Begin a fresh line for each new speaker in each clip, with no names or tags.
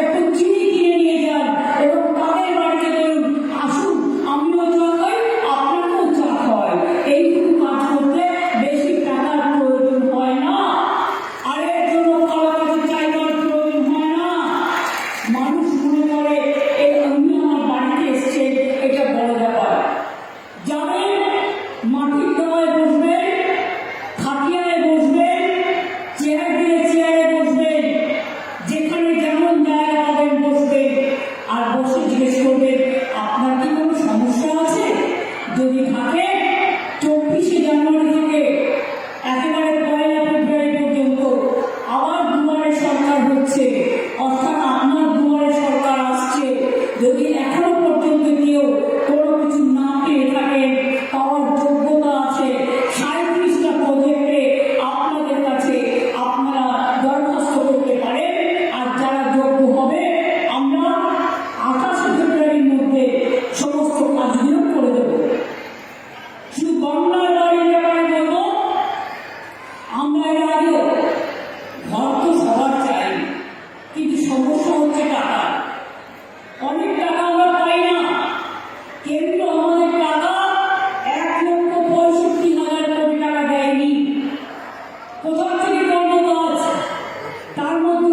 একটু চিনি কিনে নিয়ে যান এবং তাদের বাড়িতে বলুন, আসুন, আমিও চা খাই আপনাকেও চা খাওয়াই। এইটুকু কাজ করতে বেশি টাকার প্রয়োজন হয় না। আরের জন্য কারও কাছে চাইবার প্রয়োজন হয় না। মানুষ মনে করে, এই অন্য আমার বাড়িতে এসছে, এটা বড় ব্যাপার। যাবেন মাটির তলায় বসবেন আর বসে জিজ্ঞেস করবে, আপনার কি কোনো সমস্যা আছে? যদি থাকে, চব্বিশে জানুয়ারি থেকে একেবারে পয়লা ফেব্রুয়ারি পর্যন্ত আবার দুবারের সরকার হচ্ছে। অর্থাৎ আপনার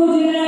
Lord, you